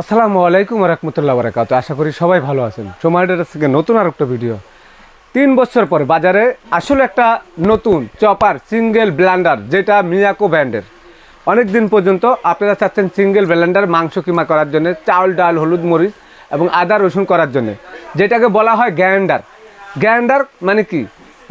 আসসালামু আলাইকুম রহমতুল্লাহ বারাকাত আশা করি সবাই ভালো আছেন। সোমাইডার থেকে নতুন আর একটা ভিডিও তিন বছর পরে বাজারে আসলে একটা নতুন চপার সিঙ্গেল ব্ল্যান্ডার যেটা মিয়াকো ব্র্যান্ডের অনেক দিন পর্যন্ত আপনারা চাচ্ছেন সিঙ্গেল ব্ল্যান্ডার মাংস কিমা করার জন্য, চাউল, ডাল, হলুদ মরিচ এবং আদা, রসুন করার জন্য। যেটাকে বলা হয় গ্যান্ডার গ্যান্ডার মানে কি?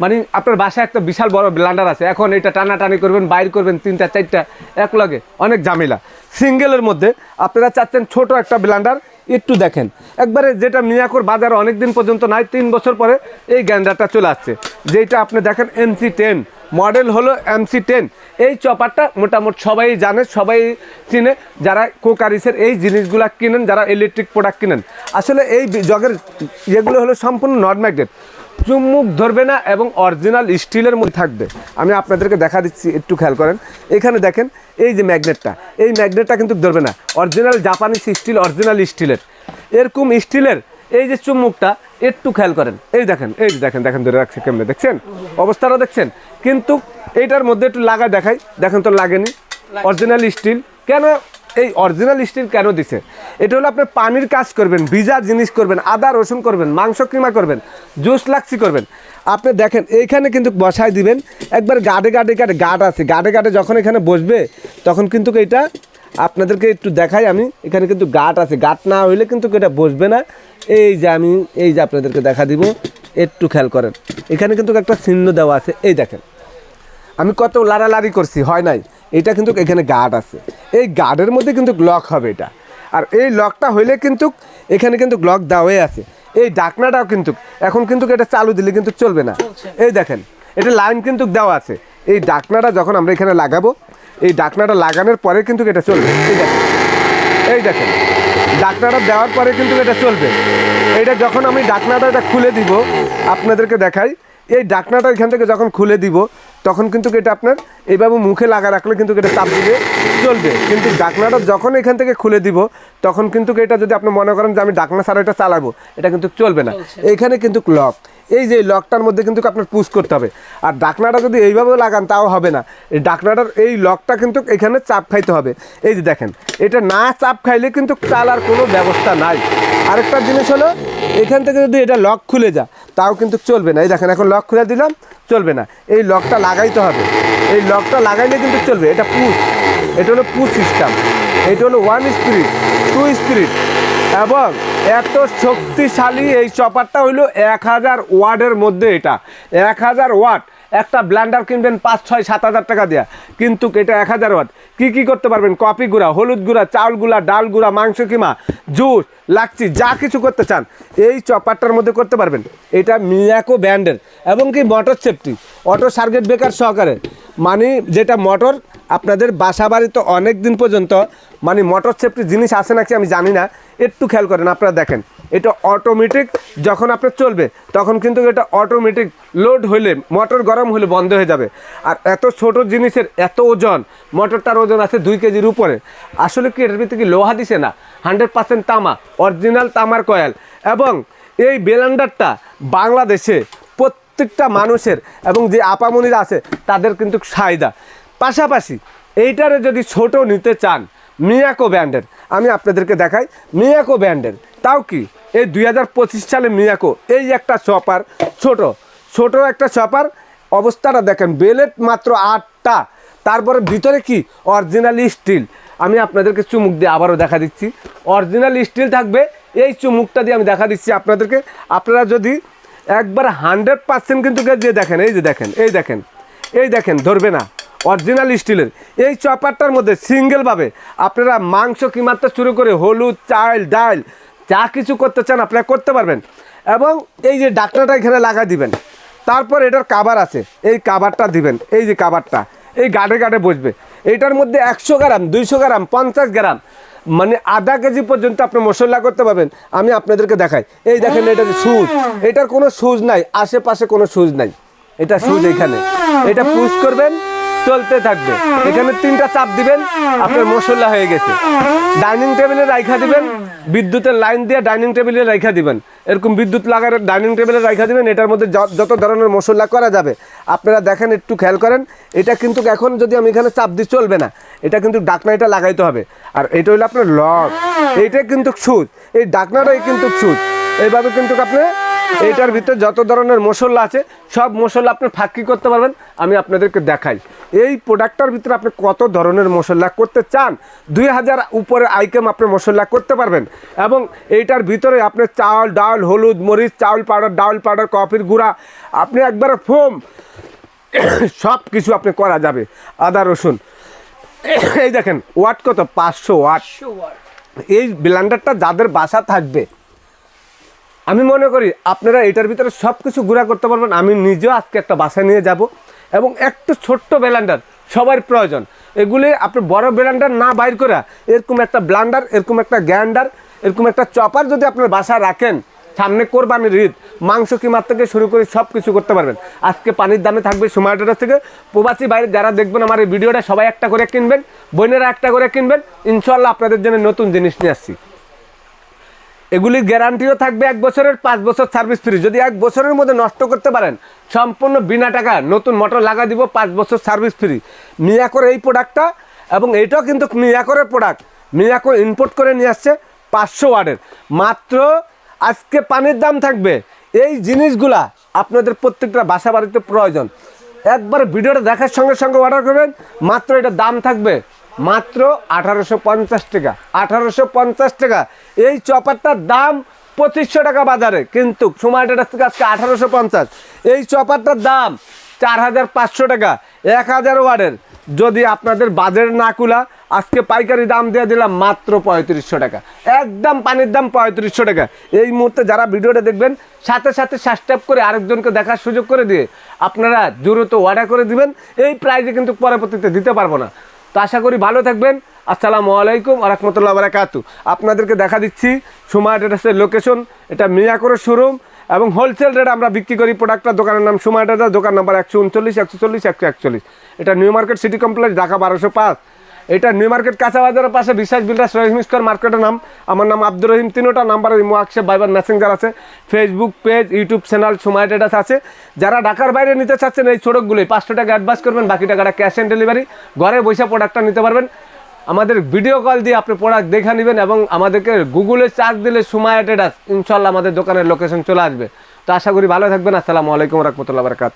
মানে আপনার বাসায় একটা বিশাল বড় ব্ল্যান্ডার আছে। এখন এটা টানাটানি করবেন, বাইর করবেন তিনটা, চারটা এক লগে অনেক ঝামেলা। সিঙ্গেলের মধ্যে। আপনারা চাচ্ছেন ছোট একটা ব্লান্ডার, একটু দেখেন। একবারে যেটা মিয়াকোর বাজারে অনেক দিন পর্যন্ত নাই, তিন বছর পরে এই গ্যান্ডারটা চলে আসছে। যেটা আপনি দেখেন এমসি টেন মডেল হলো এমসি টেন এই চপারটা মোটামুটি সবাই জানে, সবাই চিনে। যারা কোকারিসের এই জিনিসগুলো কিনেন, যারা ইলেকট্রিক প্রোডাক্ট কিনেন। আসলে এই জগের যেগুলো হলো সম্পূর্ণ নট ম্যাগনেট চুম্মুক ধরবে না এবং অরিজিনাল স্টিলের মধ্যে থাকবে। আমি আপনাদেরকে দেখা দিচ্ছি একটু খেয়াল করেন। এখানে দেখেন এই যে ম্যাগনেটটা এই ম্যাগনেটটা কিন্তু ধরবে না। অরিজিনাল জাপানিজ স্টিল অরিজিনাল স্টিলের এরকম স্টিলের এই যে চুম্মুকটা একটু খেয়াল করেন। এই দেখেন এই যে দেখেন দেখেন ধরে রাখছে কেমনে দেখছেন? অবস্থাটা দেখছেন? কিন্তু এইটার মধ্যে একটু লাগা দেখাই। দেখেন তো লাগেনি। অরিজিনাল স্টিল কেন এই অরিজিনাল স্টিল কেন দিছে? এটা হলো আপনি পানির কাজ করবেন, ভিজা জিনিস করবেন, আদা, রসুন করবেন, মাংস কিমা করবেন, জুস লাক্সি করবেন। আপনি দেখেন, এইখানে কিন্তু বসায় দিবেন, একবার গাডে গাডে গাডে গাড আছে গাডে গাডে যখন এখানে বসবে, তখন কিন্তু এটা আপনাদেরকে একটু দেখাই আমি, এখানে কিন্তু গাট আছে গাট না হইলে কিন্তু এটা বসবে না। এই যে আমি, এই যে আপনাদেরকে দেখা দিব, একটু খেয়াল করেন, এখানে কিন্তু একটা চিহ্ন দেওয়া আছে, এই দেখেন। আমি কত লাড়ালাড়ি করছি, হয় নাই? এটা কিন্তু এখানে গার্ড আছে। এই গার্ডের মধ্যে কিন্তু লক হবে এটা। আর এই লকটা হইলে কিন্তু এখানে কিন্তু লক দেওয়াই আছে। এই ডাকনাটাও কিন্তু এখন কিন্তু এটা চালু দিলে কিন্তু চলবে না। এই দেখেন এটা লাইন কিন্তু দেওয়া আছে। এই ডাকনাটা যখন আমরা এখানে লাগাবো এই ডাকনাটা লাগানোর পরে কিন্তু এটা চলবে। এই দেখেন এই দেখেন ডাকনাটা দেওয়ার পরে কিন্তু এটা চলবে। এইটা যখন আমি ডাকনাটা এটা খুলে দিব আপনাদেরকে দেখাই এই ডাকনাটা এখান থেকে যখন খুলে দিব তখন কিন্তু এটা আপনার এইভাবে মুখে লাগা রাখলে কিন্তু এটা চাপ দিলে চলবে। কিন্তু ডাকনাটা যখন এখান থেকে খুলে দিব তখন কিন্তু এটা যদি আপনি মনে করেন যে আমি ডাকনা ছাড়া এটা চালাবো এটা কিন্তু চলবে না। এইখানে কিন্তু লক। এই যে লকটার মধ্যে কিন্তু আপনার পুশ করতে হবে। আর ডাকনাটা যদি এইভাবে লাগান তাও হবে না। এই ডাকনাটার এই লকটা কিন্তু এখানে চাপ খাইতে হবে। এই যে দেখেন এটা না চাপ খাইলে কিন্তু চালার কোনো ব্যবস্থা নাই। আরেকটা জিনিস হলো এখান থেকে যদি এটা লক খুলে যা তাও কিন্তু চলবে না। এই দেখেন, এখন লক খুলে দিলাম, চলবে না। এই লকটা লাগাইতে হবে। এই লকটা লাগাইলে কিন্তু চলবে। এটা পুশ এটা হলো পুশ সিস্টেম এটা হলো ওয়ান স্পিরিট টু স্পিরিট এবং এত শক্তিশালী এই চপারটা হইল এক হাজার ওয়ার্ডের মধ্যে এটা। এক হাজার ওয়াট। একটা ব্ল্যান্ডার কিনবেন পাঁচ, ছয়, সাত হাজার টাকা দেওয়া কিন্তু এটা এক হাজার ওয়াট। কী কী করতে পারবেন? কফি গুঁড়া, হলুদ গুঁড়া, চাউল গুঁড়া, ডাল গুঁড়া, মাংস কিমা, জুস, লাচ্ছি, যা কিছু করতে চান, এই চপারটার মধ্যে করতে পারবেন। এটা মিয়াকো ব্র্যান্ডের এবং কি motor safety, auto circuit breaker সহকারে। মানে যেটা মোটর আপনাদের বাসা বাড়িতে অনেক দিন পর্যন্ত মানে মোটর সেফটি জিনিস আছে নাকি আমি জানি না। একটু খেয়াল করেন, আপনারা দেখেন। এটা অটোমেটিক যখন আপনার চলবে, তখন কিন্তু এটা অটোমেটিক লোড হইলে মোটর গরম হলে বন্ধ হয়ে যাবে। আর এত ছোট জিনিসের এত ওজন মোটরটার ওজন আছে দুই কেজির উপরে। আসলে কি এটার ভিতরে কি লোহা দিছে না? হান্ড্রেড পার্সেন্ট তামা অরিজিনাল তামার কয়েল। এবং এই বেলান্ডারটা বাংলাদেশে প্রত্যেকটা মানুষের এবং যে আপামনিরা আছে, তাদের কিন্তু সাইদা পাশাপাশি এইটারে যদি ছোট নিতে চান মিয়াকো ব্র্যান্ডের আমি আপনাদেরকে দেখাই মিয়াকো ব্র্যান্ডের তাও কি? এই দুই হাজার পঁচিশ সালে মিয়াকো, এই একটা চপার ছোট ছোট একটা চপার অবস্থাটা দেখেন, বেলেট মাত্র আটটা, তারপরে ভিতরে কি? অরিজিনাল স্টিল আমি আপনাদেরকে চুমুক দিয়ে আবারও দেখা দিচ্ছি। অরিজিনাল স্টিল থাকবে, এই চুমুকটা দিয়ে আমি দেখা দিচ্ছি আপনাদেরকে। আপনারা যদি একবার হান্ড্রেড পার্সেন্ট কিন্তু যে দেখেন, এই যে দেখেন, এই দেখেন এই দেখেন, ধরবে না। অরিজিনাল স্টিলের এই চপারটার মধ্যে সিঙ্গেলভাবে আপনারা মাংস কিমাতে শুরু করে হলুদ, চাল, ডাল যা কিছু করতে চান আপনারা করতে পারবেন। এবং এই যে ডাকনাটা এখানে লাগা দিবেন। তারপর এটার কাবার আছে। এই কাবারটা দিবেন। এই যে কাবারটা এই গাড়ে গাড়ে বসবে। এইটার মধ্যে একশো গ্রাম, দুইশো গ্রাম, পঞ্চাশ গ্রাম মানে আধা কেজি পর্যন্ত আপনি মশলা করতে পারবেন। আমি আপনাদেরকে দেখাই। এই দেখেন এটার সুজ এটার কোনো সুজ নাই। আশেপাশে কোনো সুজ নাই। এটা সুজ এখানে। এটা পুশ করবেন, চলতে থাকবে। এখানে তিনটা চাপ দিবেন, আপনার মশলা হয়ে গেছে। ডাইনিং টেবিলে রাইখা দিবেন বিদ্যুতের লাইন দিয়ে ডাইনিং টেবিলে রেখা দিবেন। এরকম বিদ্যুৎ লাগার ডাইনিং টেবিলে রেখা দিবেন, এটার মধ্যে যত ধরনের মশলা করা যাবে। আপনারা দেখেন, একটু খেয়াল করেন, এটা কিন্তু এখন যদি আমি এখানে চাপ দিই, চলবে না। এটা কিন্তু ডাকনা এটা লাগাইতে হবে। আর এটা হলো আপনার লক। এইটা কিন্তু সুচ এই ডাকনাটাই কিন্তু সুচ এইভাবে কিন্তু আপনি এইটার ভিতরে যত ধরনের মশলা আছে সব মশলা আপনি ফাঁকি করতে পারবেন আমি আপনাদেরকে দেখাই। এই প্রোডাক্টটার ভিতরে আপনি কত ধরনের মশলা করতে চান দুই হাজার উপরে আইটেম আপনি মশলা করতে পারবেন। এবং এইটার ভিতরে আপনি চাল ডাল হলুদ মরিচ চাউল পাউডার ডাউল পাউডার কফির গুঁড়া আপনি একবারে ফোম সব কিছু আপনি করা যাবে। আদা রসুন এই দেখেন ওয়াট কত? পাঁচশো ওয়াট। এই ব্লেন্ডারটা যাদের বাসা থাকবে আমি মনে করি আপনারা এটার ভিতরে সব কিছু গুঁড়া করতে পারবেন। আমি নিজেও আজকে একটা বাসা নিয়ে যাব এবং একটু ছোট্ট ব্লেন্ডার সবার প্রয়োজন। এগুলি আপনি বড় ব্লেন্ডার না বাইর করে এরকম একটা ব্লান্ডার, এরকম একটা গ্যান্ডার এরকম একটা চপার যদি আপনার বাসা রাখেন, সামনে কোরবানির ঈদ, মাংস কিমার থেকে শুরু করে সব কিছু করতে পারবেন। আজকে পানির দামে থাকবে সময়টার থেকে প্রবাসী বাইরে যারা দেখবেন আমার এই ভিডিওটা সবাই একটা করে কিনবেন, বোনেরা একটা করে কিনবেন। ইনশাল্লাহ আপনাদের জন্য নতুন জিনিস নিয়ে আসছি। এগুলির গ্যারান্টিও থাকবে এক বছরের পাঁচ বছর সার্ভিস ফ্রি। যদি এক বছরের মধ্যে নষ্ট করতে পারেন, সম্পূর্ণ বিনা টাকা নতুন মোটর লাগা দিব পাঁচ বছর সার্ভিস ফ্রি। মিয়াকোর এই প্রোডাক্টটা এবং এইটাও কিন্তু মিয়াকোরের প্রোডাক্ট। মিয়াকোর ইম্পোর্ট করে নিয়ে আসছে পাঁচশো ওয়ার্ডের। মাত্র আজকে পানির দাম থাকবে। এই জিনিসগুলা আপনাদের প্রত্যেকটা বাসা বাড়িতে প্রয়োজন। একবার ভিডিওটা দেখার সঙ্গে সঙ্গে অর্ডার করবেন, মাত্র এটা দাম থাকবে মাত্র আঠারোশো পঞ্চাশ টাকা। আঠারোশো পঞ্চাশ টাকা। এই চপারটার দাম পঁচিশশো টাকা বাজারে। কিন্তু সময়টা থেকে আজকে আঠারোশো পঞ্চাশ। এই চপারটার দাম চার হাজার পাঁচশো টাকা। এক হাজার ওয়ার্ডের যদি আপনাদের বাজারে না কুলা, আজকে পাইকারি দাম দিয়ে দিলাম মাত্র পঁয়ত্রিশশো টাকা। একদম পানির দাম পঁয়ত্রিশশো টাকা। এই মুহূর্তে যারা ভিডিওটা দেখবেন, সাথে সাথে সাবস্ক্রাইব করে আরেকজনকে দেখার সুযোগ করে দিয়ে আপনারা দ্রুত অর্ডার করে দিবেন। এই প্রাইজে কিন্তু পরবর্তীতে দিতে পারব না। তো আশা করি ভালো থাকবেন। আসসালামু আলাইকুম আরহামতুল্লাহ বারাকাতু আপনাদেরকে দেখা দিচ্ছি সুমা ডেটাসের লোকেশন এটা মিয়াকোর শোরুম এবং হোলসেল রেট আমরা বিক্রি করি প্রোডাক্টটা দোকানের নাম সুমা ডেটা দোকান নাম্বার একশো উনচল্লিশ, একশো চল্লিশ, একশো একচল্লিশ। এটা new market city complex Dhaka বারোশো পাঁচ। এটা নিউ মার্কেট কাঁচা বাজারের পাশে বিশ্বাস বিল্ডার্স রহিম স্কোয়ার মার্কেটের নাম। আমার নাম আব্দুর রহিম, তিনোটা নাম্বার ইমো আকশে বাইবার মেসেঞ্জার আছে। ফেসবুক পেজ ইউটিউব চ্যানেল সময় ডেটাস আছে। যারা ঢাকার বাইরে নিতে চাচ্ছেন এই ছোটকগুলোই, পাঁচশো টাকা অ্যাডভান্স করবেন, বাকি টাকাটা ক্যাশ অন ডেলিভারি ঘরে বসে প্রোডাক্টটা নিতে পারবেন। আমাদের ভিডিও কল দিয়ে আপনি প্রোডাক্ট দেখে নেবেন এবং আমাদেরকে গুগলে চার্জ দিলে সময় ডেটাস ইনশাল্লাহ আমাদের দোকানের লোকেশন চলে আসবে। তো আশা করি ভালো থাকবেন। আসসালামু আলাইকুম রহমতুল্লাহ বারকাত